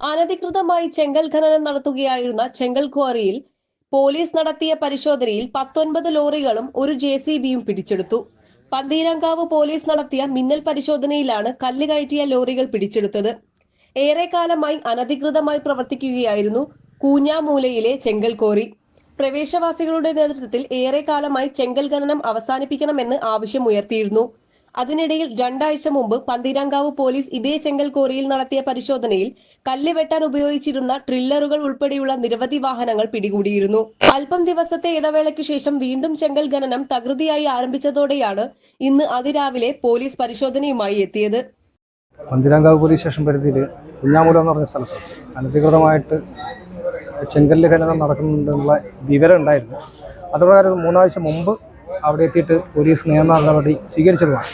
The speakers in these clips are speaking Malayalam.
വർഷമായി ചെങ്കൽ ഖനനം നടത്തുകയായിരുന്ന ചെങ്കൽ ക്വാറിയിൽ പോലീസ് നടത്തിയ പരിശോധനയിൽ പത്തൊൻപത് ലോറികളും ഒരു ജെ സി ബിയും പിടിച്ചെടുത്തു. പന്തീരങ്കാവ് പോലീസ് നടത്തിയ മിന്നൽ പരിശോധനയിലാണ് കല്ല് കയറ്റിയ ലോറികൾ പിടിച്ചെടുത്തത്. ഏറെക്കാലമായി അനധികൃതമായി പ്രവർത്തിക്കുകയായിരുന്നു കൂഞ്ഞാമൂലയിലെ ചെങ്കൽ കോറി പ്രവേശവാസികളുടെ നേതൃത്വത്തിൽ ഏറെക്കാലമായി ചെങ്കൽ ഖനനം അവസാനിപ്പിക്കണമെന്ന് ആവശ്യമുയർത്തിയിരുന്നു. അതിനിടയിൽ രണ്ടാഴ്ച മുമ്പ് പന്തീരാങ്കാവ് പോലീസ് ഇതേ ചെങ്കൽ കോറിയിൽ നടത്തിയ പരിശോധനയിൽ കല്ല് വെട്ടാൻ ഉപയോഗിച്ചിരുന്ന ട്രില്ലറുകൾ ഉൾപ്പെടെയുള്ള നിരവധി വാഹനങ്ങൾ പിടികൂടിയിരുന്നു. അല്പം ദിവസത്തെ ഇടവേളയ്ക്ക് ശേഷം വീണ്ടും ചെങ്കൽ ഖനനം തകൃതിയായി ആരംഭിച്ചതോടെയാണ് ഇന്ന് അതിരാവിലെ പോലീസ് പരിശോധനയുമായി എത്തിയത്. പന്തിരാങ്കാവ് പോലീസ് സ്റ്റേഷൻ പരിധിയിൽ കുഞ്ഞാമൂലം എന്ന് പറഞ്ഞ സ്ഥലത്ത് അനധികൃതമായിട്ട് ചെങ്കല്ല് ഖനനം നടക്കുന്നുണ്ടെന്നുള്ള വിവരം ഉണ്ടായിരുന്നു. അതുപ്രകാരം മൂന്നാഴ്ച മുമ്പ് അവിടെ എത്തിയിട്ട് പോലീസ് നിയമ നടപടി സ്വീകരിച്ചതുമാണ്.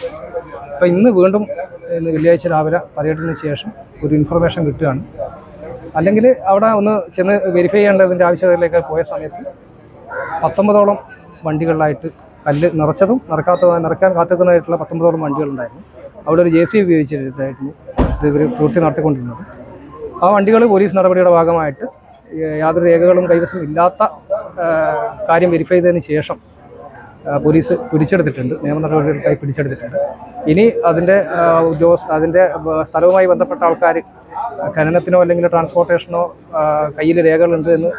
അപ്പോൾ ഇന്ന് വീണ്ടും ഇന്ന് വെള്ളിയാഴ്ച രാവിലെ പര്യടനത്തിന് ശേഷം ഒരു ഇൻഫർമേഷൻ കിട്ടുകയാണ്. അല്ലെങ്കിൽ അവിടെ ഒന്ന് ചെന്ന് വെരിഫൈ ചെയ്യേണ്ടതിന്റെ ആവശ്യകതയിലേക്ക് പോയ സമയത്ത് പത്തൊമ്പതോളം വണ്ടികളിലായിട്ട് കല്ല് നിറച്ചതും നിറക്കാത്ത നിറയ്ക്കാൻ കാത്തുക്കുന്നതായിട്ടുള്ള പത്തൊമ്പതോളം വണ്ടികളുണ്ടായിരുന്നു. അവിടെ ഒരു ജെ സി ഉപയോഗിച്ചിട്ടായിരുന്നു ഇത് ഇവർ പൂർത്തി നടത്തിക്കൊണ്ടിരുന്നത്. ആ വണ്ടികൾ പോലീസ് നടപടിയുടെ ഭാഗമായിട്ട് യാതൊരു രേഖകളും കൈവശം ഇല്ലാത്ത കാര്യം വെരിഫൈ ചെയ്തതിന് ശേഷം പോലീസ് പിടിച്ചെടുത്തിട്ടുണ്ട്. നിയമ നടപടികൾക്കായി പിടിച്ചെടുത്തിട്ടുണ്ട്. ഇനി അതിന്റെ ഉദ്യോഗസ്ഥ അതിന്റെ സ്ഥലവുമായി ബന്ധപ്പെട്ട ആൾക്കാർ ഖനനത്തിനോ അല്ലെങ്കിൽ ട്രാൻസ്പോർട്ടേഷനോ കയ്യിൽ രേഖകളുണ്ട് എന്ന്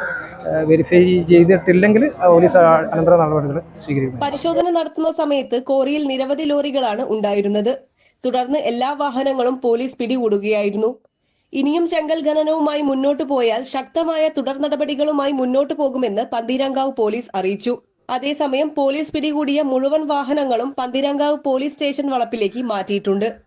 വെരിഫൈ ചെയ്തിട്ടില്ലെങ്കിൽ പോലീസ് അനന്തര നടപടികൾ സ്വീകരിക്കും. പരിശോധന നടത്തുന്ന സമയത്ത് കോറിയിൽ നിരവധി ലോറികളാണ് ഉണ്ടായിരുന്നത്. തുടർന്ന് എല്ലാ വാഹനങ്ങളും പോലീസ് പിടികൂടുകയായിരുന്നു. ഇനിയും ചെങ്കൽ ഖനനവുമായി മുന്നോട്ടു പോയാൽ ശക്തമായ തുടർ നടപടികളുമായി മുന്നോട്ടു പോകുമെന്ന് പന്തീരാങ്കാവ് പോലീസ് അറിയിച്ചു. അതേസമയം പോലീസ് പിടികൂടിയ മുഴുവൻ വാഹനങ്ങളും പന്തീരങ്കാവ് പോലീസ് സ്റ്റേഷൻ വളപ്പിലേക്ക് മാറ്റിയിട്ടുണ്ട്